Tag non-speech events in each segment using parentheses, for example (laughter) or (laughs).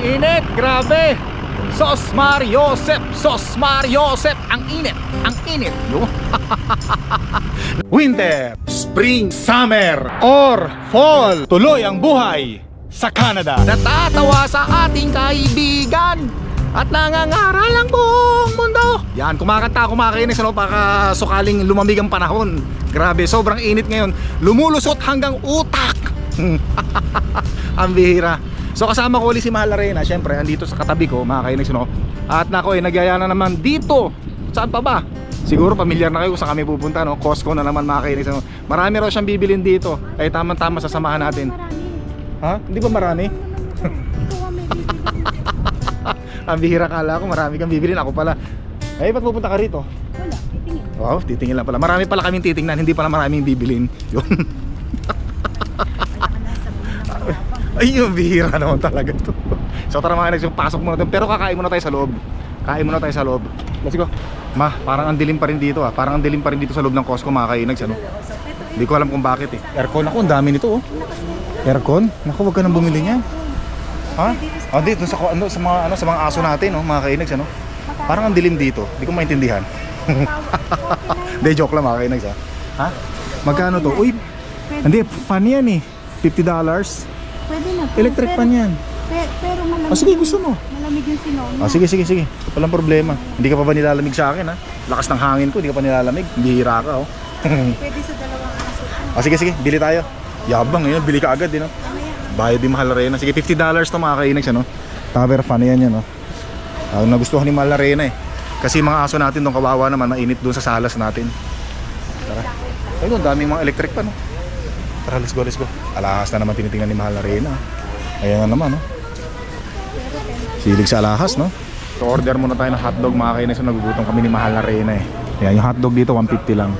init, grabe. Sos Mariosep, Sos Mariosep, ang init, ang init. Yo. (laughs) Winter, spring, summer, or fall. Tuloy ang buhay sa Canada. Natatawa sa ating kaibigan at nangangaral ang buong mundo. Yan, kumakanta, kumakainis ano, baka sukaling lumamig ang panahon. Grabe, sobrang init ngayon. Lumulusot hanggang utak. (laughs) ang bihira. So kasama ko ulit si Mahal Arena, syempre andito sa katabi ko, mga kainis no. At nako eh, nagyaya na naman dito. Saan pa ba? Siguro pamilyar na kayo kung saan kami pupunta no. Costco na naman mga kainis no. Marami raw siyang bibilin dito. Ay tama-tama sasamahan natin. Ha? Hindi ba marami? (laughs) ang bihira kala ko marami kang bibilin ako pala. Eh ba't pupunta ka rito? Wala, titingin. Wow, titingin lang pala. Marami pala kaming titingnan, hindi pala maraming bibilin. (laughs) Yun. Wala ka na sa buhay ng mayabang. Ay, yung bihira naman talaga to. So tara mga nags, pasok muna tayo. Pero kakain muna tayo sa loob. Kain muna tayo sa loob. Let's go. Ma, parang ang dilim pa rin dito ah. Parang ang dilim pa rin dito sa loob ng Costco mga kainags ano. Hindi ko alam kung bakit eh. Aircon ako, ang dami nito oh. Aircon? Naku, wag ka nang bumili niyan. Ha? Ah, dito sa ano sa mga ano sa mga aso natin oh, mga kainags ano. Parang ang dilim dito. Hindi ko maintindihan. (laughs) Hindi joke lang mga kainags ha. Ha? Magkano to? Uy, hindi fan yan eh. 50 dollars. Pwede na. po, Electric pero- fan yan. pe- Pero malamig. Ah, sige, gusto mo. Malamig yung sinona. Ah, sige, sige, sige. Walang problema. Hindi ka pa ba nilalamig sa akin, ha? Lakas ng hangin ko, hindi ka pa nilalamig. Bihira ka, oh. (laughs) Pwede sa dalawang aso. ah, sige, sige. Bili tayo. Yabang, yun. Bili ka agad, din, no? Mamaya. Bayad mahal Arena. Sige, 50 dollars to mga kainags, ano? Tower fan yan yan, no? Ah, nagustuhan ni Mahal Arena, eh. Kasi mga aso natin doon kawawa naman, mainit doon sa salas natin. Tara. Ayun, daming mga electric pa, no? Tara, let's go, let's go. Alahas na naman tinitingnan ni Mahal Arena. Ayan na naman, no? Silig sa alahas, no? So, order muna tayo ng hotdog mga kainis. So, nagugutom kami ni Mahal Arena, eh. Ayan, yung hotdog dito, 150 lang.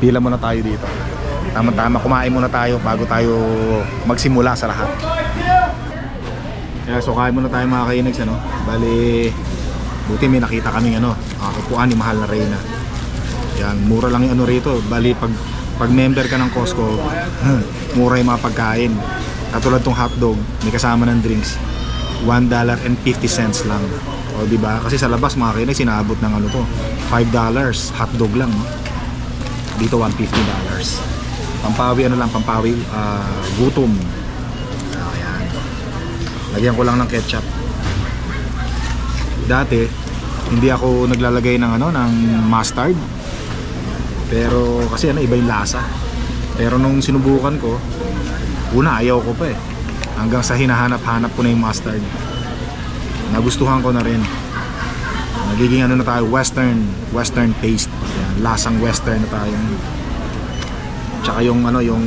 Pila muna tayo dito. Tama-tama, kumain muna tayo bago tayo magsimula sa lahat. Yeah, so kain muna tayo mga kainags ano. Bali buti may nakita kaming ano, uh, upuan ni Mahal na Reyna. Yan, mura lang yung ano rito. Bali pag pag member ka ng Costco, (laughs) mura yung mga pagkain. Katulad tong hotdog, may kasama ng drinks. $1.50 lang. O di ba? Kasi sa labas mga kainags sinaabot ng ano to, $5 hotdog lang. No? Dito $150. Pampawi ano lang, pampawi ah, gutom. Ayan. Lagyan ko lang ng ketchup. Dati, hindi ako naglalagay ng ano, ng mustard. Pero kasi ano, iba yung lasa. Pero nung sinubukan ko, una ayaw ko pa eh. Hanggang sa hinahanap-hanap ko na yung mustard. Nagustuhan ko na rin. Nagiging ano na tayo, western, western taste. Yan, lasang western na tayo. Tsaka yung ano, yung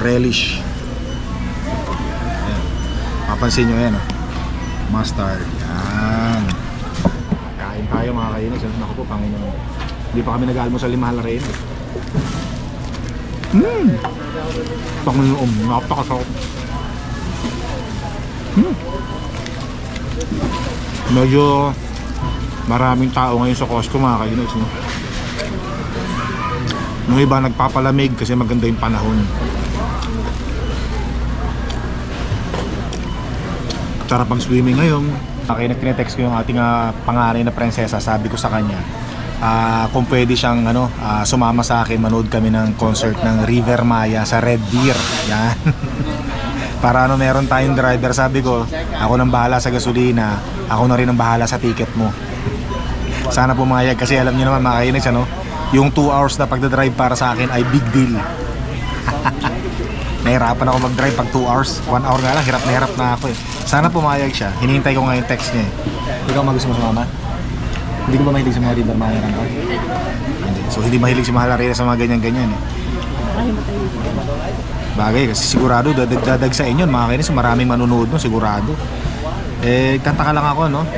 relish. Ayan. Mapansin nyo yan, oh. mustard. Yan. Kain tayo mga kainis. Naku po, Panginoon. Hindi pa kami nag-almusal ni Mahal rin. Mmm! Panginoon, napakasarap. Hmm. Medyo maraming tao ngayon sa Costco mga kainis. No? Yung iba nagpapalamig kasi maganda yung panahon. Sarap pag swimming ngayon. Okay, nag-text ko yung ating ah, panganay na prinsesa. Sabi ko sa kanya, ah, kung pwede siyang ano, ah, sumama sa akin, manood kami ng concert ng River Maya sa Red Deer. Yan. (laughs) Para ano, meron tayong driver. Sabi ko, ako nang bahala sa gasolina. Ako na rin ang bahala sa ticket mo. (laughs) Sana pumayag kasi alam niyo naman mga kainis, ano, yung 2 hours na pagdadrive para sa akin ay big deal. (laughs) Nahirapan ako mag-drive pag 2 hours. 1 hour nga lang, hirap na hirap na ako eh. Sana pumayag siya. Hinihintay ko nga yung text niya eh. Ikaw mag gusto mo sumama? Hindi ko ba mahilig sa mga River Maya kanto? Hindi. So hindi mahilig si Mahal Arena sa mga ganyan-ganyan eh. Bagay kasi sigurado dadag-dadag sa inyo mga kainis maraming manunood no sigurado. Eh tataka lang ako no.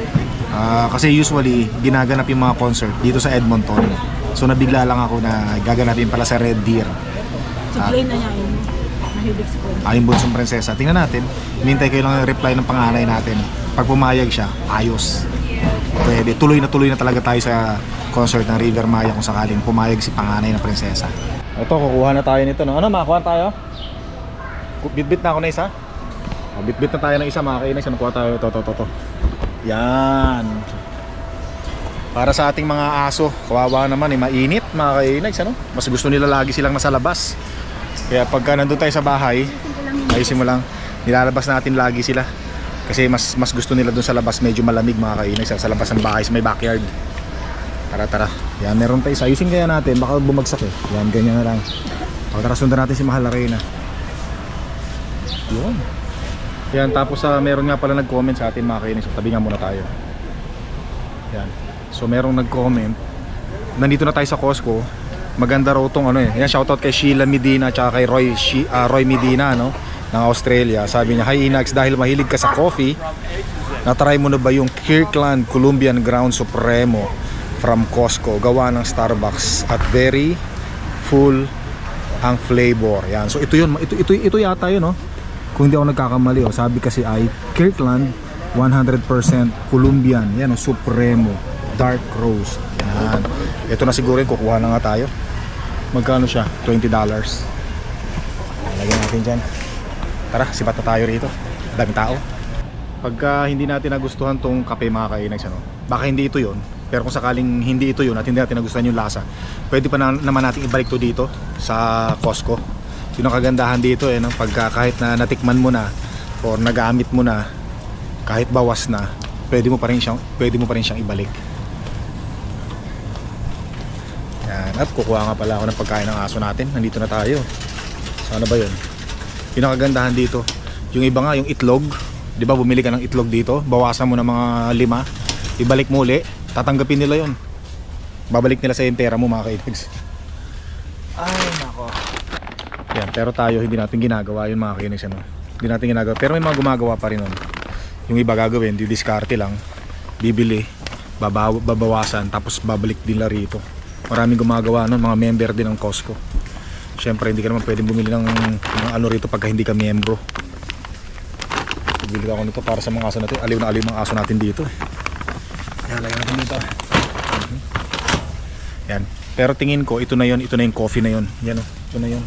Ah, kasi usually ginaganap yung mga concert dito sa Edmonton. So nabigla lang ako na gaganapin pala sa Red Deer. Si Glenn na niya yun. Mahilig si Glenn. Ayong bunsong prinsesa. Tingnan natin. Hinintay ko lang yung reply ng panganay natin. Pag pumayag siya, ayos. Pwede. Tuloy na tuloy na talaga tayo sa concert ng River Maya kung sakaling pumayag si panganay na prinsesa. Ito, kukuha na tayo nito. No? Ano, makakuha tayo? Bitbit na ako na isa. Oh, bitbit na tayo ng isa mga kainis. Ano kuha tayo? Ito, ito, ito, ito. Yan. Para sa ating mga aso, kawawa naman eh, mainit mga kainags, ano? Mas gusto nila lagi silang nasa labas. Kaya pagka nandun tayo sa bahay, ayusin mo lang, nilalabas natin lagi sila. Kasi mas mas gusto nila dun sa labas, medyo malamig mga kainags, sa labas ng bahay, sa may backyard. Tara, tara. Yan, meron tayo. Ayusin kaya natin, baka bumagsak eh. Yan, ganyan na lang. O, tara, sundan natin si Mahal na Reyna. Yun. Yan, tapos sa meron nga pala nag-comment sa atin mga kainis. So, tabi nga muna tayo. Yan. So merong nag-comment. Nandito na tayo sa Costco. Maganda raw tong ano eh. Yan, shoutout kay Sheila Medina at kay Roy, Shi, ah, Roy Medina no? Ng Australia. Sabi niya, Hi Inax, dahil mahilig ka sa coffee, natry mo na ba yung Kirkland Colombian Ground Supremo from Costco? Gawa ng Starbucks at very full ang flavor. Yan. So ito yun, ito ito ito yata yun, no? Kung hindi ako nagkakamali, oh. sabi kasi ay Kirkland 100% Colombian. Yan, oh, Supremo dark roast. Yan. Ito na siguro yung kukuha na nga tayo. Magkano siya? $20. Lagyan natin dyan. Tara, sipat na tayo rito. Daming tao. Pagka hindi natin nagustuhan tong kape mga kainags, ano, baka hindi ito yon pero kung sakaling hindi ito yun at hindi natin nagustuhan yung lasa, pwede pa na, naman natin ibalik to dito sa Costco. Yun ang kagandahan dito eh, no? pagka kahit na natikman mo na or nagamit mo na, kahit bawas na, pwede mo pa rin siyang, pwede mo pa rin siyang ibalik. Yan, at kukuha nga pala ako ng pagkain ng aso natin. Nandito na tayo. Sana ba yun? Ang kagandahan dito, yung iba nga, yung itlog, di ba bumili ka ng itlog dito, bawasan mo ng mga lima, ibalik mo uli, tatanggapin nila yon babalik nila sa yung pera mo mga kaibigs ay nako. Yan pero tayo hindi natin ginagawa yun mga kaibigs ano? hindi natin ginagawa. Pero may mga gumagawa pa rin nun yung iba gagawin di diskarte lang. Bibili babaw, babawasan tapos babalik nila rito. Maraming gumagawa nun mga member din ng Costco syempre hindi ka naman pwedeng bumili ng, ng ano rito pagka hindi ka miyembro bibili ako nito para sa mga aso natin aliw na aliw mga aso natin dito eh. Yan, lagyan natin dito. Mhm. Yan. Pero tingin ko, ito na yon ito na yung coffee na yon Yan o, ito na yun.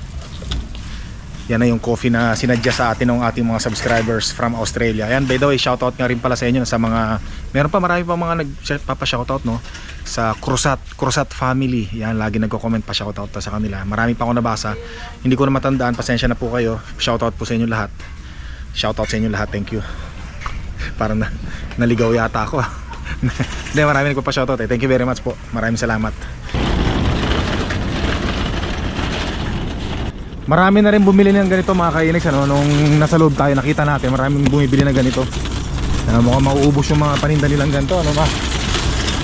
Yan na yung coffee na sinadya sa atin ng ating mga subscribers from Australia. Yan, by the way, shoutout nga rin pala sa inyo sa mga, meron pa marami pa mga nagpapa-shoutout no sa Cruzat, Cruzat family. Yan, lagi nagko-comment pa shoutout pa sa kanila. Marami pa ako nabasa. Hindi ko na matandaan, pasensya na po kayo. Shoutout po sa inyo lahat. Shoutout sa inyo lahat, thank you. (laughs) Parang na, naligaw yata ako. (laughs) Hindi, marami nagpapa-shoutout eh. Thank you very much po. Maraming salamat. Marami na rin bumili ng ganito mga kainags ano, nung nasa loob tayo nakita natin maraming bumibili ng ganito uh, mukhang mauubos yung mga paninda nilang ganito ano ba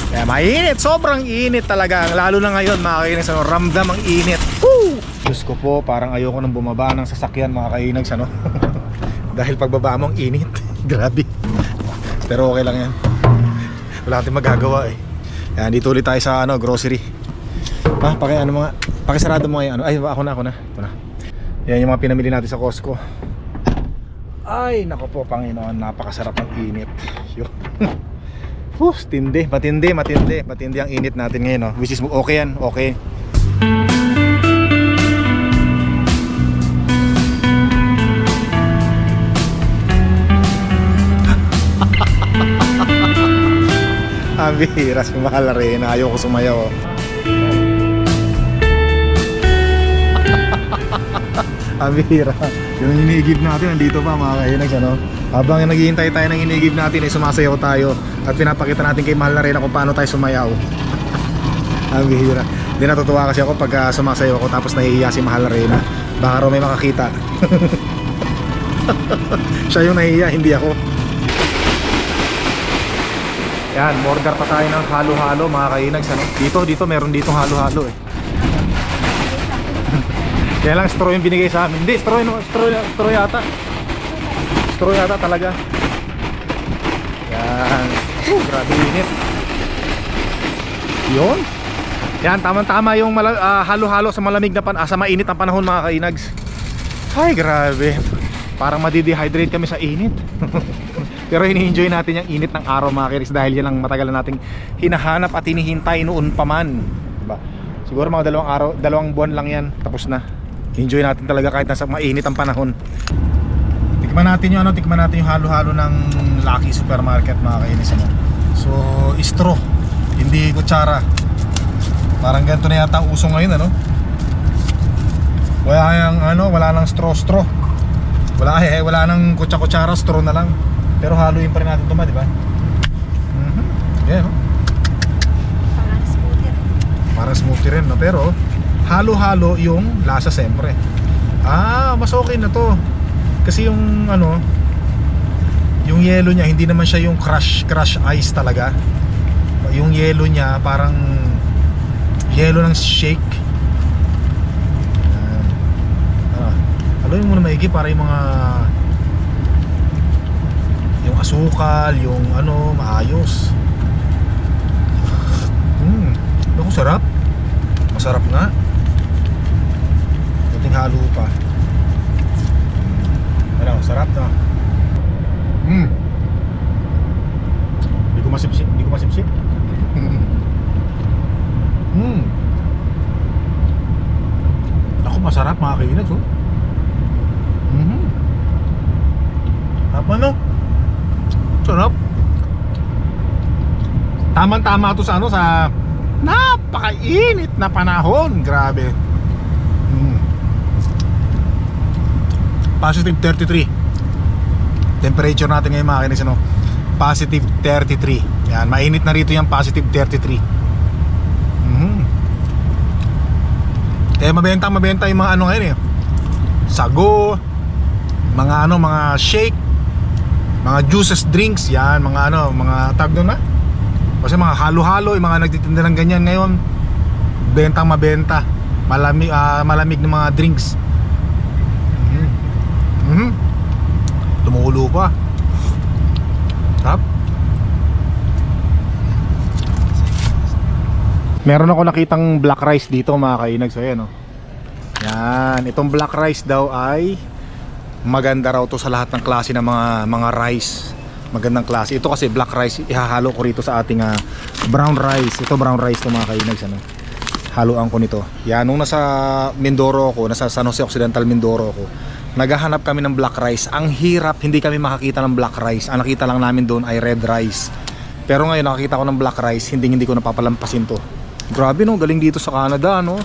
kaya mainit sobrang init talaga. Lalo na ngayon mga kainags ano, ramdam ang init. Woo! Diyos ko po parang ayoko nang bumaba ng sasakyan mga kainags ano? (laughs) Dahil pagbaba mo ang init. (laughs) Grabe. Pero okay lang yan. Wala natin magagawa eh. Yan dito ulit tayo sa ano grocery. Ah paki ano mga pakisarado mo ngayon. Ano? Ay ako na ako na. Ito na. Yan yung mga pinamili natin sa Costco. Ay nako po Panginoon. Napakasarap ng init. Yun (laughs) Hus, tindi, matindi, matindi, matindi ang init natin ngayon, no? Which is okay yan, okay. (laughs) Ang bihira si Mahal rin, ayaw ko sumayaw. oh. (laughs) Ang bihira. Yung inigib natin, nandito pa mga kainags, ano? Habang naghihintay tayo ng inigib natin, ay sumasayaw tayo at pinapakita natin kay Mahal na rin kung paano tayo sumayaw. Ang bihira. Hindi natutuwa kasi ako pag ah, sumasayaw ako tapos nahihiya si Mahal na rin. Baka raw may makakita. (laughs) Siya yung nahihiya, hindi ako. Yan, order pa tayo ng halo-halo mga kainags, ano? Dito, dito, meron dito halo-halo eh. (laughs) Kaya lang straw yung binigay sa amin. Hindi, straw, straw, straw yata. Straw yata talaga. Yan. Uh, grabe init. Yun. Yan, tamang-tama yung ah, halo-halo sa malamig na pan ah, sa mainit ang panahon mga kainags. Ay, grabe. Parang madidehydrate kami sa init. (laughs) Pero ini-enjoy natin yung init ng araw mga kainags dahil yan ang matagal na nating hinahanap at hinihintay noon pa man. Diba? Siguro mga dalawang araw, dalawang buwan lang yan, tapos na. Enjoy natin talaga kahit nasa mainit ang panahon. Tikman natin yung ano, tikman natin yung halo-halo ng Lucky Supermarket mga kainis ano. So, straw, hindi kutsara. Parang ganito na yata ang uso ngayon ano. Wala yang ano, wala nang straw straw. Wala eh, wala nang kutsa-kutsara, straw na lang. Pero haluin pa rin natin ito ma, di ba? Mhm. Yan, no? Parang scooter. Parang smoothie rin, no? Pero halo-halo yung lasa siyempre. Ah, mas okay na to. Kasi yung ano, yung yelo niya hindi naman siya yung crush crush ice talaga. Yung yelo niya parang yelo ng shake. Ah, haluin mo na maigi para yung mga yung asukal, yung ano, maayos. Hmm, naku sarap. Masarap nga. Buting halo pa. Ano, sarap na. Hmm. Hindi ko masipsip, hindi ko masipsip. Hmm. Ako masarap mga kainas oh. Mhm. Sarap ano? Sarap. Tama-tama to sa ano sa napakainit na panahon. Grabe. Mm. Positive 33. Temperature natin ngayon mga kinis, ano? Positive 33. Yan, mainit na rito yung positive 33. Mhm. Eh mabenta mabenta yung mga ano ngayon eh. Sago, mga ano, mga shake, mga juices, drinks, yan, mga ano, mga tag doon na. Kasi mga halo-halo, yung mga nagtitinda ng ganyan ngayon, bentang mabenta. Malamig, ah, malamig ng mga drinks. Mhm. Mhm. Tumulo pa. Tap. Meron ako nakitang black rice dito mga kainag. So ayan oh. Yan, itong black rice daw ay maganda raw to sa lahat ng klase ng mga mga rice. Magandang klase. Ito kasi black rice, ihahalo ko rito sa ating ah, brown rice. Ito brown rice to mga kainags ano. Haluan ko nito. Yan, nung nasa Mindoro ako, nasa San Jose Occidental Mindoro ako, naghahanap kami ng black rice. Ang hirap, hindi kami makakita ng black rice. Ang nakita lang namin doon ay red rice. Pero ngayon nakakita ko ng black rice, hindi hindi ko napapalampasin to. Grabe no, galing dito sa Canada no.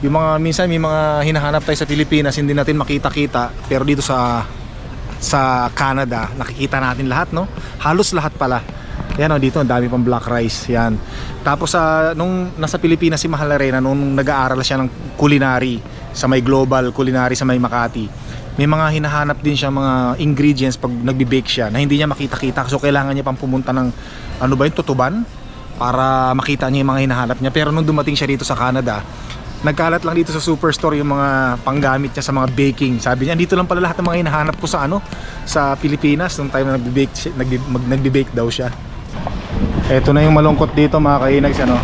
Yung mga minsan may mga hinahanap tayo sa Pilipinas, hindi natin makita-kita, pero dito sa sa Canada, nakikita natin lahat no. Halos lahat pala. Yan oh, dito ang dami pang black rice, yan. Tapos sa nung nasa Pilipinas si Mahal Arena nung nag-aaral siya ng culinary sa may global culinary sa may Makati. May mga hinahanap din siya mga ingredients pag nagbe-bake siya na hindi niya makita-kita so kailangan niya pang pumunta ng ano ba yung tutuban para makita niya yung mga hinahanap niya. Pero nung dumating siya dito sa Canada, nagkalat lang dito sa superstore yung mga panggamit niya sa mga baking. Sabi niya, dito lang pala lahat ng mga hinahanap ko sa ano, sa Pilipinas nung time na nagbe-bake, nagbe-bake daw siya. Ito na yung malungkot dito mga kainags ano.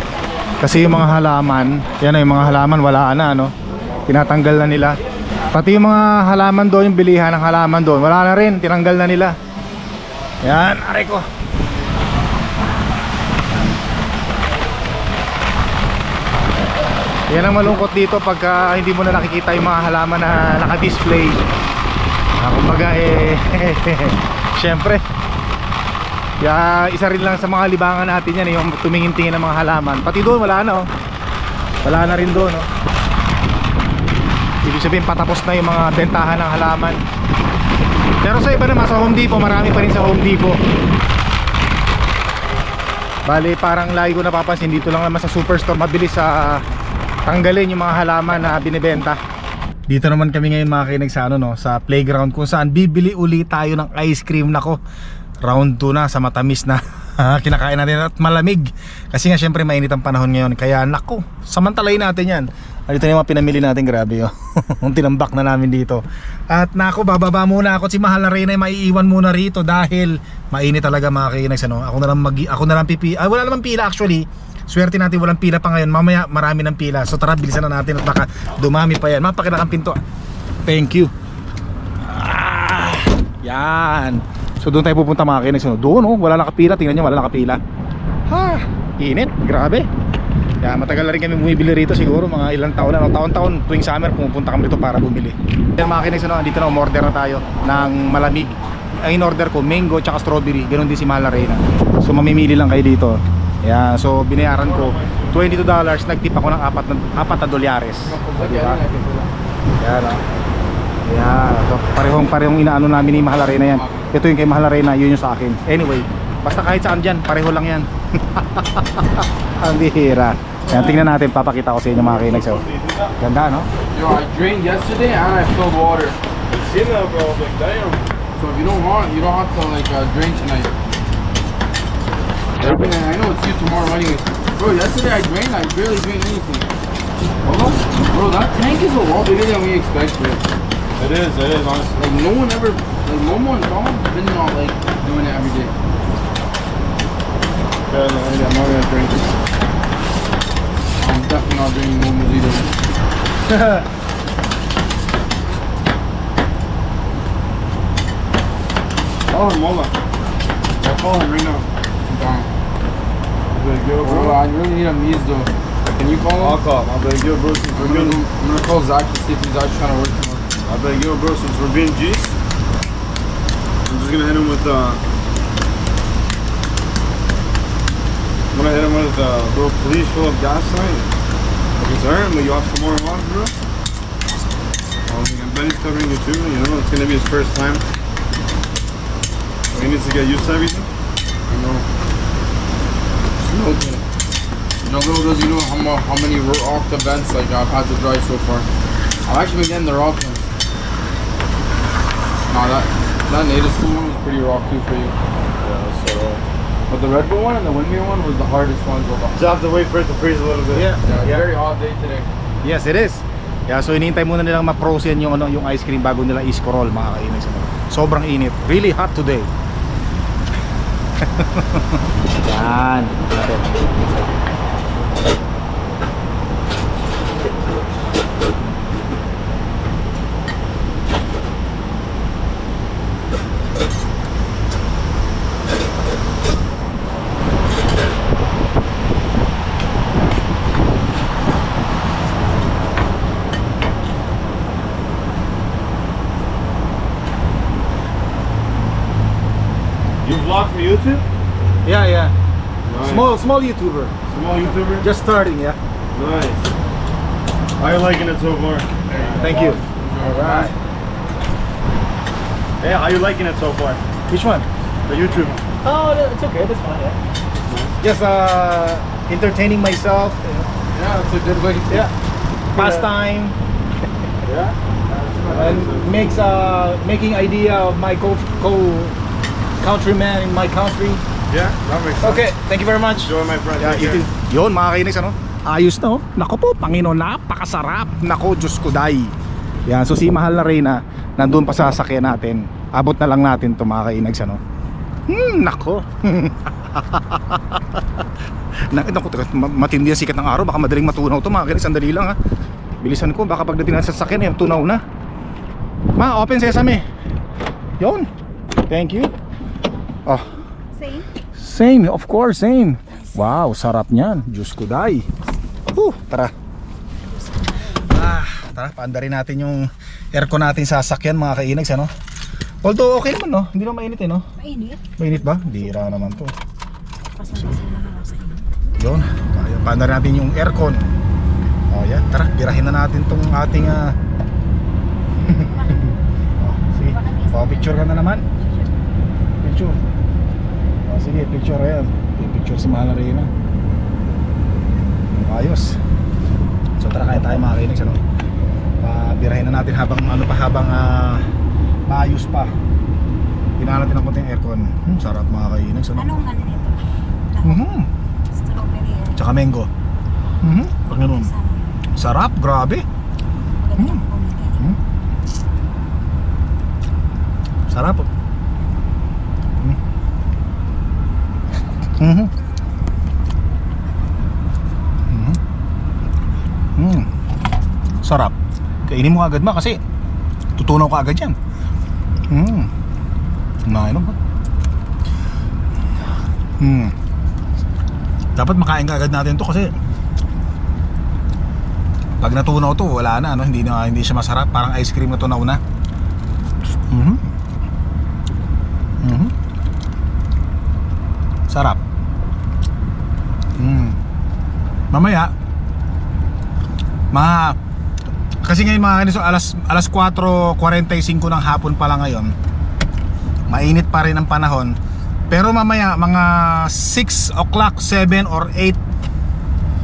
Kasi yung mga halaman, yan na yung mga halaman wala na ano. Tinatanggal na nila. Pati yung mga halaman doon, yung bilihan ng halaman doon, wala na rin, tinanggal na nila. Yan, aray ko. Yan ang malungkot dito pagka hindi mo na nakikita yung mga halaman na naka-display. Ah, kumbaga eh, (laughs) syempre, kaya isa rin lang sa mga libangan natin yan eh, yung tumingin-tingin ng mga halaman. Pati doon wala na oh. Wala na rin doon oh. Ibig sabihin patapos na yung mga bentahan ng halaman. Pero sa iba naman sa Home Depot, marami pa rin sa Home Depot. Bali parang lagi ko napapansin dito lang naman sa superstore mabilis sa tanggalin yung mga halaman na binibenta. Dito naman kami ngayon mga kinig sa ano no, sa playground kung saan bibili uli tayo ng ice cream nako. Round 2 na sa matamis na (laughs) kinakain natin at malamig. Kasi nga syempre mainit ang panahon ngayon. Kaya nako, samantalayin natin yan. Ah, Dito na yung mga pinamili natin, grabe oh. (laughs) Yung tinambak na namin dito. At nako, bababa muna ako si Mahal na Reyna ay maiiwan muna rito dahil mainit talaga mga kinags ano. Ako na lang mag ako na lang pipi. Ay wala namang pila actually. Swerte natin walang pila pa ngayon. Mamaya marami ng pila. So tara bilisan na natin at baka dumami pa yan. Mapakita ang pinto. Thank you. Ah, yan. So doon tayo pupunta mga kinags ano. Doon oh, wala nakapila. Tingnan niyo wala nakapila. Ha, init. Grabe. Kaya matagal na rin kami bumibili rito siguro mga ilang taon na. Taon-taon tuwing summer pumupunta kami rito para bumili. Yan mga kinags ano, dito na umorder na tayo ng malamig. ang in-order ko, mango tsaka strawberry. Ganon din si Mahal na Reyna. So mamimili lang kayo dito. Yan, so binayaran ko $22, nagtip ako ng apat na, apat na dolyares. So, diba? Yan, ah. Yan, so parehong parehong inaano namin ni Mahal Arena yan. Ito yung kay Mahal Arena, yun yung sa akin. Anyway, basta kahit saan dyan, pareho lang yan. (laughs) Ang bihira. Yan, tingnan natin, papakita ko sa inyo mga kinags. So, ganda, no? Yo, I drained yesterday and I filled water. seen that, bro. I was like, damn. So if you don't want, you don't have to like uh, drain tonight. Everything I know it's you tomorrow anyways. Bro, yesterday I drained, I barely drained anything. Bro, bro that tank is a lot bigger than we expected. It is, it is, honestly. Like no one ever, like Momo and Tom been not like doing it every day. Yeah, no, I'm not gonna drink it. I'm definitely not drinking Momo's either. Call him, Mola. I'll call him right now. I'm. I'll like, yo, Bro, bro. I really need a Mies though. Can you call I'll him? call him. I'll be like, yo, bro, since we're being, I'm gonna call Zach to see if he's actually trying to work tomorrow. I'll be like, yo, bro, since we're being G's, I'm just gonna hit him with, uh, I'm gonna hit him with, uh, little police fill up gas tonight. If it's earned, but you have some more off, bro. I was like, and Benny's covering you too, you know, it's gonna be his first time. So he needs to get used to everything. I know. Smoking. You know, little does you know how, mu- how many rocked events like I've had to drive so far. I've actually been getting the rock ones. Nah, that that native school one was pretty rock too for you. Yeah, so. But the Red Bull one and the Windmere one was the hardest one so far. Just have to wait for it to freeze a little bit. Yeah, very hot day today. Yes, it is. Yeah, so hinihintay muna nilang ma-frozen yung ano, yung ice cream bago nila isko-roll mga kainis. Sobrang init. Really hot today. Yan. You vlog for YouTube? Yeah, yeah. Nice. Small small YouTuber. Small YouTuber? Just starting, yeah. Nice. How you liking it so far? Thank you. Alright. Hey, how you liking it so far? Which one? The YouTube. Oh, it's okay. That's fine. Yeah. Just uh, entertaining myself. Yeah, that's a good way to Yeah. Pastime Yeah? and makes uh making idea of my co co countryman in my country. Yeah, that makes sense. Okay, thank you very much. Enjoy my friend. Yeah, you too. Yun mga kainis ano? Ayos na oh. Nako po, Panginoon, napakasarap. Nako, Diyos ko day. Yan, so si Mahal na Reyna, nandun pa sa sasakyan natin. Abot na lang natin to mga kainags ano. Hmm, nako. (laughs) na, naku, matindi ang sikat ng araw, baka madaling matunaw to mga kainis, sandali lang ha. Bilisan ko, baka pagdating na sa sasakyan, eh, tunaw na. Ma, open sesame. Yun. Thank you. Oh, Same. Same, of course, same. Wow, sarap niyan. Diyos ko day. Huh, tara. Ah, tara, paandarin natin yung aircon natin sa sasakyan mga kainags, ano? Although okay naman, no? Hindi naman mainit, eh, no? Mainit. Mainit ba? Bira naman to. Yun, Ayan, paandarin natin yung aircon. O, yan, tara, birahin na natin tong ating, ah... (laughs) oh, sige, oh, picture ka na naman. Picture. Sige, picture ayan. Picture si Mahal Arena. Ayos. So tara kaya tayo mga kainex ano. Pabirahin na natin habang ano pa habang ah, maayos pa. Tingnan natin ang konting aircon. Hmm, sarap mga kainex ano. Anong ano nito? Mhm. Strawberry. eh. Tsaka mango. Mhm. Pag ganun. Sarap, grabe. Mm. Hmm. Sarap. oh. Hmm. Mhm. Mhm. Mm. Sarap. Kainin mo agad ma kasi tutunaw ka agad yan. Mm. Nainom ba? Mm. Dapat makain ka agad natin to kasi pag natunaw to wala na no hindi na hindi siya masarap parang ice cream na tunaw na. Mhm. Sarap. Mm. Mamaya, mga kasi ngayon mga kaniso, alas alas 4:45 ng hapon pa lang ngayon. Mainit pa rin ang panahon. Pero mamaya mga 6 o'clock, 7 or 8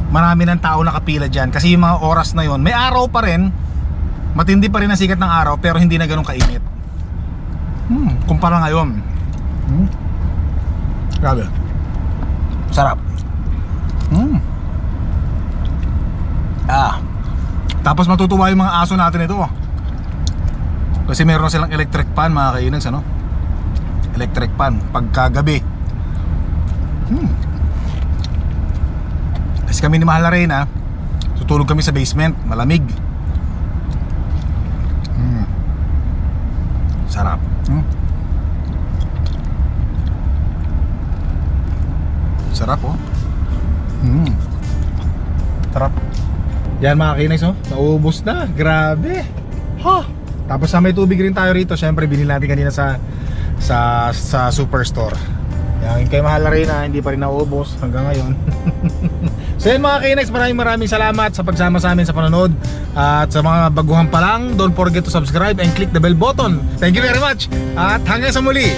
marami ng tao nakapila diyan kasi yung mga oras na yon may araw pa rin. Matindi pa rin ang sikat ng araw pero hindi na ganun kainit. Hmm, kumpara ngayon. Hmm. Grabe. Sarap. Hmm. Ah. Tapos matutuwa yung mga aso natin ito. Kasi meron silang electric pan mga kainags ano? Electric pan pagkagabi. Hmm. Kasi kami ni Mahal na Reyna, tutulog kami sa basement, malamig. Hmm. Sarap. Hmm. Sarap oh. Hmm. Sarap. Yan mga kinays oh, naubos na. Grabe. Ha. Tapos sa may tubig rin tayo rito. Syempre binili natin kanina sa sa sa superstore. Yan kay mahal na rin na hindi pa rin naubos hanggang ngayon. (laughs) so yan mga kinays, maraming maraming salamat sa pagsama sa amin sa panonood. At sa mga baguhan pa lang, don't forget to subscribe and click the bell button. Thank you very much. At hanggang sa muli.